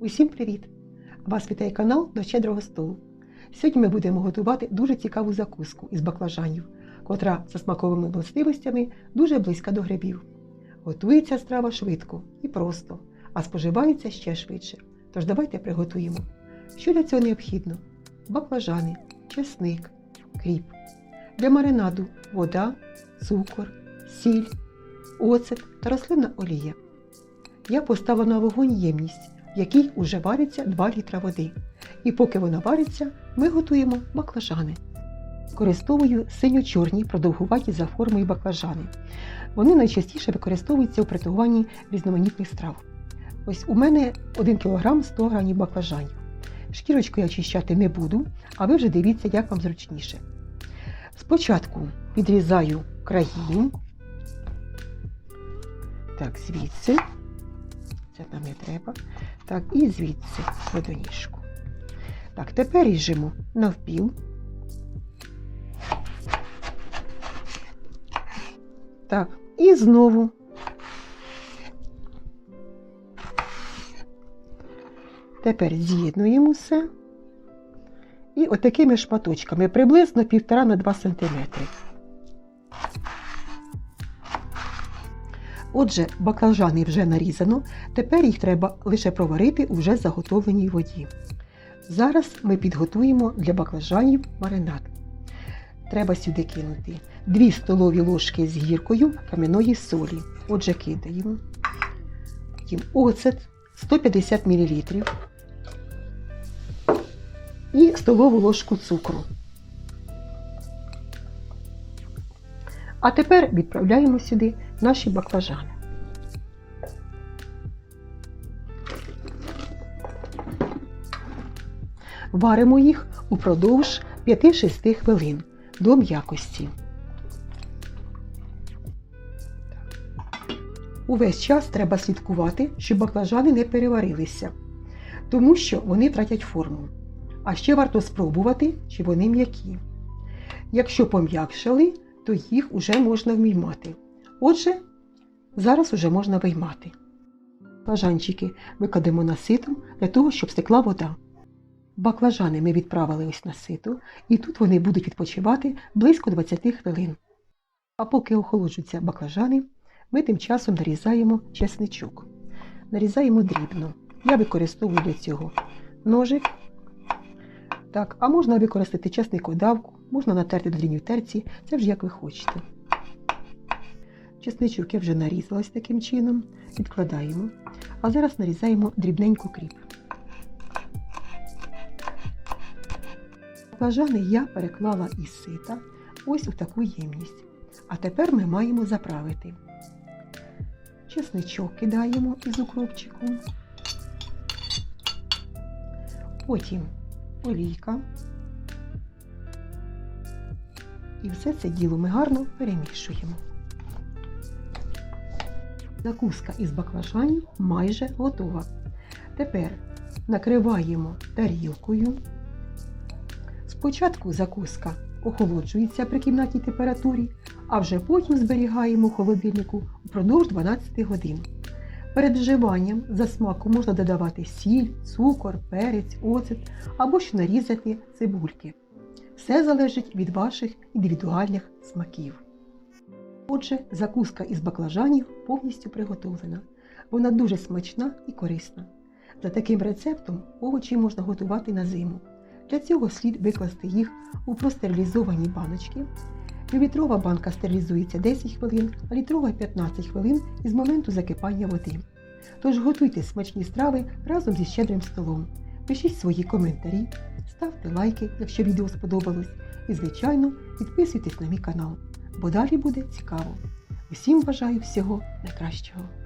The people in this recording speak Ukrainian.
Усім привіт! Вас вітає канал до щедрого столу. Сьогодні ми будемо готувати дуже цікаву закуску із баклажанів, котра за смаковими властивостями дуже близька до грибів. Готується страва швидко і просто, а споживається ще швидше. Тож давайте приготуємо. Що для цього необхідно? Баклажани, чесник, кріп. Для маринаду вода, цукор, сіль, оцет та рослинна олія. Я поставила на вогонь ємність, якій уже вариться 2 літра води. І поки вона вариться, ми готуємо баклажани. Використовую синьо-чорні продовгуваті за формою баклажани. Вони найчастіше використовуються у приготуванні різноманітних страв. Ось у мене 1 кг 100 г баклажанів. Шкірочку я очищати не буду, а ви вже дивіться, як вам зручніше. Спочатку відрізаю краї. Так, звідси. Це нам не треба. Так, і звідси водоніжку. Так, тепер ріжемо навпіл. Так, і знову. Тепер з'єднуємо все. І отакими шматочками, приблизно 1,5 на 2 см. Отже, баклажани вже нарізано, тепер їх треба лише проварити у вже заготовленій воді. Зараз ми підготуємо для баклажанів маринад. Треба сюди кинути 2 столові ложки з гіркою кам'яної солі. Отже, кидаємо. Потім оцет 150 мл і столову ложку цукру. А тепер відправляємо сюди наші баклажани. Варимо їх упродовж 5-6 хвилин до м'якості. Увесь час треба слідкувати, щоб баклажани не переварилися, тому що вони втратять форму. А ще варто спробувати, чи вони м'які. Якщо пом'якшали, то їх уже можна вміймати. Отже, зараз уже можна виймати. Баклажанчики викладемо на сито для того, щоб стекла вода. Баклажани ми відправили ось на сито, і тут вони будуть відпочивати близько 20 хвилин. А поки охолоджуються баклажани, ми тим часом нарізаємо чесничок. Нарізаємо дрібно. Я використовую для цього ножик. Так, а можна використати чесникодавку, можна натерти дрібній терці, це вже як ви хочете. Чесничок я вже нарізалась таким чином, відкладаємо. А зараз нарізаємо дрібненько кріп. Баклажани я переклала із сита ось у таку ємність. А тепер ми маємо заправити. Чесничок кидаємо із укропчиком. Потім олійка. І все це діло ми гарно перемішуємо. Закуска із баклажанів майже готова. Тепер накриваємо тарілкою. Спочатку закуска охолоджується при кімнатній температурі, а вже потім зберігаємо в холодильнику впродовж 12 годин. Перед вживанням за смаку можна додавати сіль, цукор, перець, оцет або ж нарізати цибульки. Все залежить від ваших індивідуальних смаків. Отже, закуска із баклажанів повністю приготовлена. Вона дуже смачна і корисна. За таким рецептом овочі можна готувати на зиму. Для цього слід викласти їх у простерилізовані баночки. Півлітрова банка стерилізується 10 хвилин, а літрова 15 хвилин із моменту закипання води. Тож готуйте смачні страви разом зі щедрим столом. Пишіть свої коментарі, ставте лайки, якщо відео сподобалось, і, звичайно, підписуйтесь на мій канал, бо далі буде цікаво. Усім бажаю всього найкращого!